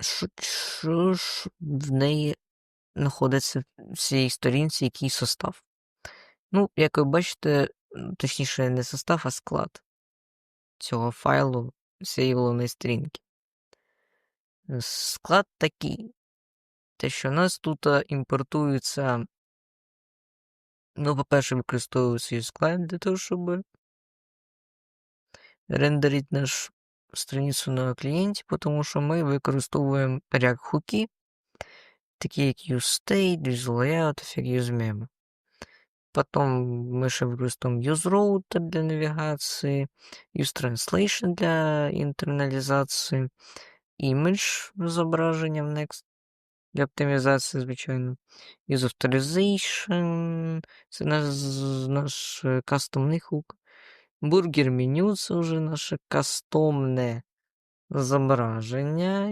Що, що ж в неї знаходиться в цій сторінці, який состав? Ну, як ви бачите, точніше, не состав, а склад цього файлу, цієї головної сторінки. Склад такий. Те, що у нас тут імпортується. Ну, по-перше, використовується UseClient для того, щоб рендерити нашу страницю на клієнті, тому що ми використовуємо React хуки, такі як useState, useLayout, як useMemo. Потім ми ще використовуємо useRouter для навігації, useTranslation для інтерналізації, image зображення в Next для оптимізації, звичайно. Use Authorization, це наш, наш кастомний хук. Бургер меню це вже наше кастомне зображення,